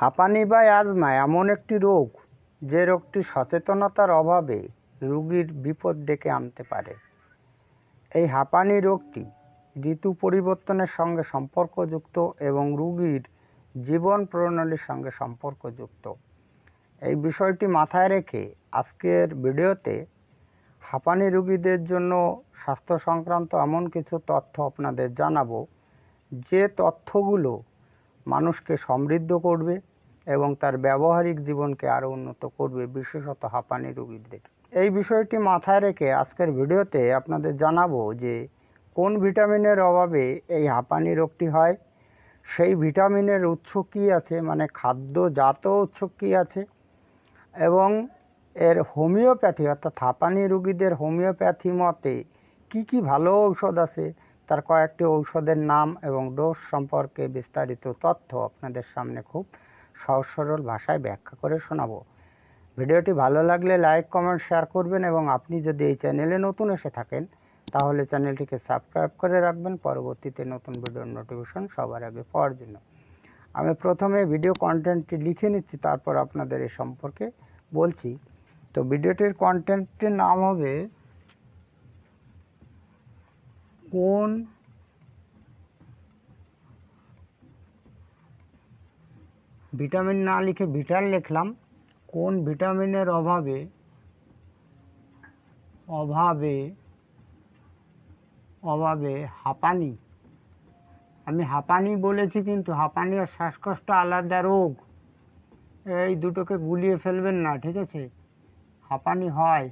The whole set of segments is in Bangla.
হাঁপানি বা অ্যাজমা এমন একটি রোগ যে রোগটি সচেতনতার অভাবে রোগীর বিপদ ডেকে আনতে পারে। এই হাঁপানি রোগটি ঋতু পরিবর্তনের সঙ্গে সম্পর্কযুক্ত এবং রুগীর জীবন প্রণালীর সঙ্গে সম্পর্কযুক্ত। এই বিষয়টি মাথায় রেখে আজকের ভিডিওতে হাঁপানি রোগীদের জন্য স্বাস্থ্য সংক্রান্ত এমন কিছু তথ্য আপনাদের জানাব, যে তথ্যগুলো মানুষকে সমৃদ্ধ করবে এবং তার ব্যবহারিক জীবনকে আরও উন্নত করবে বিশেষত হাঁপানি রোগীদের। এই বিষয়টি মাথায় রেখে আজকের ভিডিওতে আপনাদের জানাব যে কোন ভিটামিনের অভাবে এই হাঁপানি রোগটি হয়, সেই ভিটামিনের উৎস কী আছে মানে খাদ্যজাত উৎস কী আছে, এবং এর হোমিওপ্যাথি, অর্থাৎ হাঁপানি রোগীদের হোমিওপ্যাথি মতে কি কি ভালো ঔষধ আছে, তার কয়েকটি ঔষধের নাম এবং ডোজ সম্পর্কে বিস্তারিত তথ্য আপনাদের সামনে খুব সহজ সরল ভাষায় ব্যাখ্যা করে শোনাবো। ভিডিওটি ভালো লাগলে লাইক, কমেন্ট, শেয়ার করবেন এবং আপনি যদি এই চ্যানেলে নতুন এসে থাকেন, তাহলে চ্যানেলটিকে সাবস্ক্রাইব করে রাখবেন। পরবর্তীতে নতুন ভিডিওর নোটিফিকেশন সবার আগে পাওয়ার জন্য। আমি প্রথমে ভিডিও কন্টেন্টটি লিখে নিচ্ছি, তারপর আপনাদের এই সম্পর্কে বলছি। তো ভিডিওটির কন্টেন্টটির নাম হবে কোন ভিটামিন না লিখে ভিটাল লিখলাম, কোন ভিটামিনের অভাবে অভাবে অভাবে হাঁপানি। আমি হাঁপানি বলেছি কিন্তু হাঁপানি আর শ্বাসকষ্ট আলাদা রোগ। এই দুটোকে গুলিয়ে ফেলবেন না, ঠিক আছে? হাঁপানি হয়।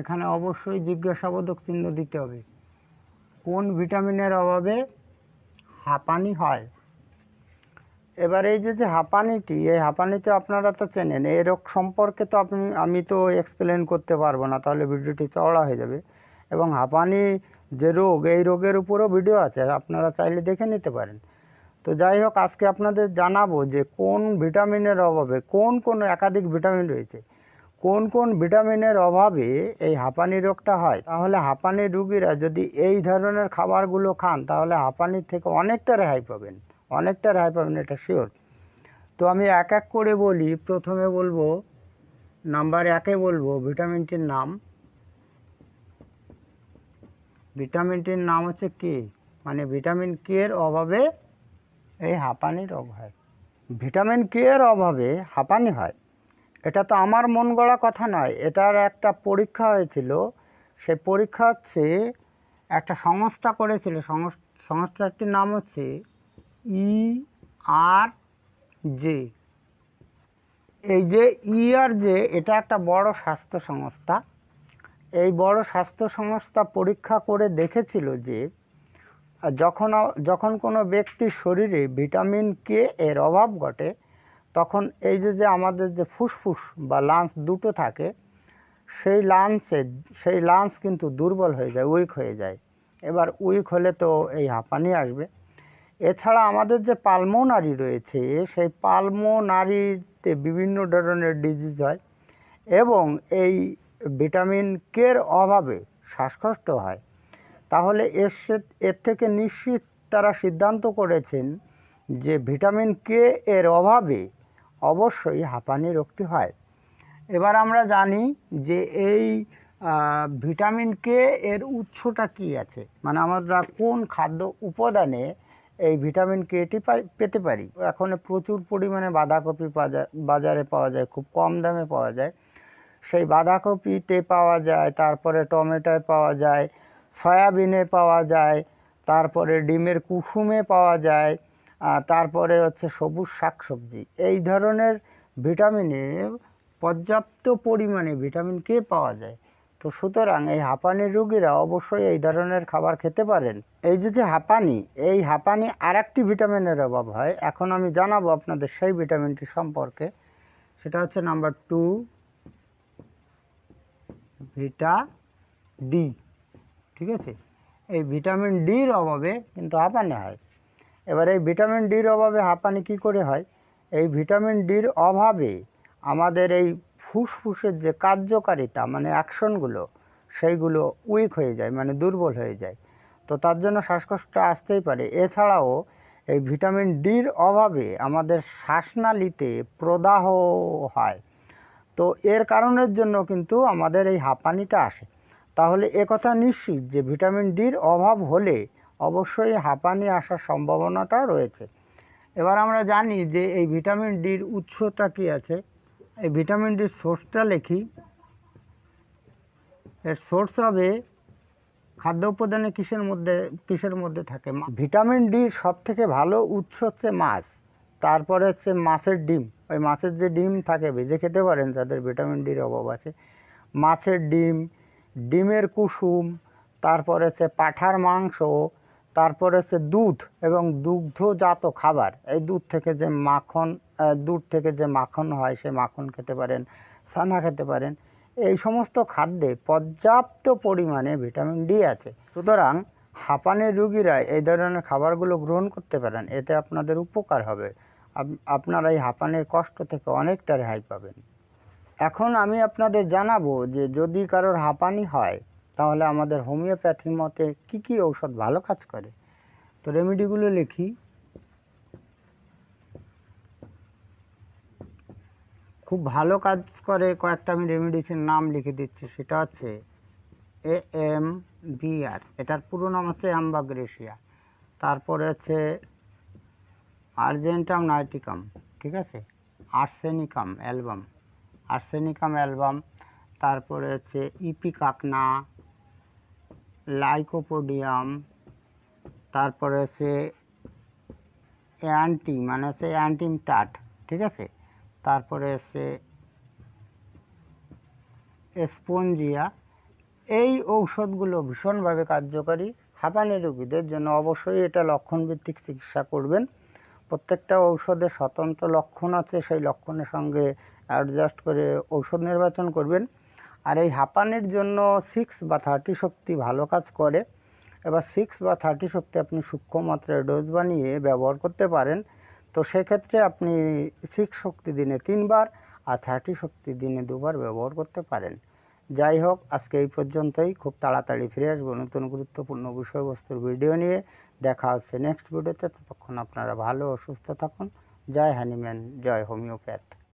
এখানে অবশ্যই জিজ্ঞাসাবোধক চিহ্ন দিতে হবে। কোন ভিটামিনের অভাবে হাঁপানি হয়? এবার এই যে যে হাঁপানিটি, এই হাঁপানিতে আপনারা তো চেনেন, এই রোগ সম্পর্কে তো আপনি, আমি তো এক্সপ্লেন করতে পারব না, তাহলে ভিডিওটি চওড়া হয়ে যাবে। এবং হাঁপানি যে রোগ, এই রোগের উপরও ভিডিও আছে, আপনারা চাইলে দেখে নিতে পারেন। তো যাই হোক, আজকে আপনাদের জানাব যে, কোন ভিটামিনের অভাবে, কোন কোন একাধিক ভিটামিন রয়েছে, কোন কোন ভিটামিনের অভাবে এই হাঁপানি রোগটা হয়? তাহলে হাঁপানি রুগীরা যদি এই ধরনের খাবারগুলো খান, তাহলে হাঁপানির থেকে অনেকটা রেহাই পাবেন। অনেকটা রায় পাবেন, এটা শিওর তো আমি এক এক করে বলি, প্রথমে বলব, নাম্বার একে বলব ভিটামিনটির নাম। ভিটামিনটির নাম হচ্ছে কে মানে ভিটামিন কে এর অভাবে এই হাঁপানি রোগ হয়। ভিটামিন কে এর অভাবে হাঁপানি হয়। এটা তো আমার মন গড়া কথা নয়, এটার একটা পরীক্ষা হয়েছিল। সে পরীক্ষা হচ্ছে, একটা সংস্থা করেছিল, সংস- সংস্থাটির নাম হচ্ছে ই আর জে। এই যে ই আর জে, এটা একটা বড় স্বাস্থ্য সংস্থা। এই বড় স্বাস্থ্য সংস্থা পরীক্ষা করে দেখেছিল যে, যখন যখন কোনো ব্যক্তির শরীরে ভিটামিন কে এর অভাব ঘটে, তখন এই যে যে আমাদের যে ফুসফুস বা লাঞ্চ দুটো থাকে, সেই লাঞ্চে সেই লাঞ্চ কিন্তু দুর্বল হয়ে যায়, উইক হয়ে যায়। এবার উইক হলে তো এই হাঁপানি আসবে। এছাড়া আমাদের যে পালমোনারি রয়েছে, সেই পালমোনারিতে বিভিন্ন ধরনের ডিজিজ হয় এবং এই ভিটামিন কের অভাবে শ্বাসকষ্ট হয়। তাহলে এর এর থেকে নিশ্চিত তারা সিদ্ধান্ত করেছেন যে ভিটামিন কে এর অভাবে অবশ্যই হাঁপানি রোগটি হয়। এবার আমরা জানি যে এই ভিটামিন কে এর উৎসটা কি আছে? মানে আমরা কোন খাদ্য উপাদানে এই ভিটামিন কেটি পেতে পারি। এখন প্রচুর পরিমাণে বাঁধাকপি বাজা- বাজারে পাওয়া যায়, খুব কম দামে পাওয়া যায়। সেই বাঁধাকপিতে পাওয়া যায়, তারপরে টমেটোয় পাওয়া যায়, সয়াবিনে পাওয়া যায়, তারপরে ডিমের কুসুমে পাওয়া যায় তারপরে হচ্ছে সবুজ শাকসবজি। এই ধরনের ভিটামিনে পর্যাপ্ত পরিমাণে ভিটামিন কে পাওয়া যায়? তো সুতরাং এই হাঁপানির রুগীরা অবশ্যই এই ধরনের খাবার খেতে পারেন। এই যে যে হাঁপানি, এই হাঁপানি আর একটি ভিটামিনের অভাব হয়। এখন আমি জানাব আপনাদের সেই ভিটামিনটি সম্পর্কে। সেটা হচ্ছে নাম্বার টু, ভিটা ডি। ঠিক আছে? এই ভিটামিন ডির অভাবে কিন্তু হাঁপানি হয়। এবার এই ভিটামিন ডির অভাবে হাঁপানি কী করে হয়? এই ভিটামিন ডির অভাবে আমাদের এই ফুসফুসের যে কার্যকারিতা মানে অ্যাকশনগুলো, সেইগুলো উইক হয়ে যায় মানে দুর্বল হয়ে যায়। তো তার জন্য শ্বাসকষ্ট আসতেই পারে। এছাড়াও এই ভিটামিন ডির অভাবে আমাদের শ্বাসনালীতে প্রদাহ হয়। তো এর কারণের জন্য কিন্তু আমাদের এই হাঁপানিটা আসে। তাহলে একথা নিশ্চিত যে ভিটামিন ডির অভাব হলে অবশ্যই হাঁপানি আসার সম্ভাবনাটা রয়েছে। এবার আমরা জানি যে এই ভিটামিন ডির উৎসটা কী আছে। এই ভিটামিন ডির সোর্সটা লেখি। এর সোর্স হবে খাদ্য উপাদানে কিসের মধ্যে কিসের মধ্যে থাকে? ভিটামিন ডির সব থেকে ভালো উৎস হচ্ছে মাছ। তারপরে হচ্ছে মাছের ডিম। ওই মাছের যে ডিম থাকে, ভেজে খেতে পারেন, যাদের ভিটামিন ডির অভাব আছে। মাছের ডিম, ডিমের কুসুম, তারপরে হচ্ছে পাঠার মাংস তারপরে হচ্ছে দুধ এবং দুগ্ধজাত খাবার। এই দুধ থেকে যে মাখন দুধ থেকে যে মাখন হয় সে মাখন খেতে পারেন, ছানা খেতে পারেন, এই সমস্ত খাদ্যে পর্যাপ্ত পরিমাণে ভিটামিন ডি আছে। সুতরাং হাঁপানির রুগীরা এই ধরনের খাবারগুলো গ্রহণ করতে পারেন, এতে আপনাদের উপকার হবে। আপনারা এই হাঁপানির কষ্ট থেকে অনেকটা রেহাই পাবেন। এখন আমি আপনাদের জানাব যে যদি কারোর হাঁপানি হয় তাহলে আমাদের হোমিওপ্যাথি মতে কি কি ঔষধ ভালো কাজ করে? তো রেমেডিগুলো লিখি। খুব ভালো কাজ করে কয়েকটা আমি রেমেডিসের নাম লিখে দিচ্ছি। সেটা হচ্ছে এ এম বি আর, এটার পুরো নাম হচ্ছে অ্যাম্বাগ্রেসিয়া। তারপরে হচ্ছে আর্জেন্টাম নাইটিকাম, ঠিক আছে? Arsenicum album arsenicum album. তারপরে হচ্ছে ইপিকাকনা লাইকোপোডিয়াম, তারপরে হচ্ছে অ্যান্টি মানে হচ্ছে অ্যান্টিম টাট ঠিক আছে? তারপরে হচ্ছে স্পঞ্জিয়া, এই ঔষধগুলো ভীষণভাবে কার্যকারী। হাঁপানি রোগীদের জন্য অবশ্যই এটা লক্ষণভিত্তিক চিকিৎসা করবেন। প্রত্যেকটা ঔষধের স্বতন্ত্র লক্ষণ আছে, সেই লক্ষণের সঙ্গে অ্যাডজাস্ট করে ঔষধ নির্বাচন করবেন। আর এই হাঁপানির জন্য সিক্স বা থার্টি শক্তি ভালো কাজ করে। এবার সিক্স বা থার্টি শক্তি আপনি সূক্ষ্ম মাত্রায় ডোজ বানিয়ে ব্যবহার করতে পারেন। তো সেক্ষেত্রে আপনি সিক্স শক্তি দিনে তিনবার আর থার্টি শক্তি দিনে দুবার ব্যবহার করতে পারেন। যাই হোক, আজকে এই পর্যন্তই। খুব তাড়াতাড়ি ফিরে আসব নতুন গুরুত্বপূর্ণ বিষয়বস্তুর ভিডিও নিয়ে। দেখা হচ্ছে নেক্সট ভিডিওতে ততক্ষণ আপনারা ভালো ও সুস্থ থাকুন। জয় হ্যানিম্যান জয় হোমিওপ্যাথ।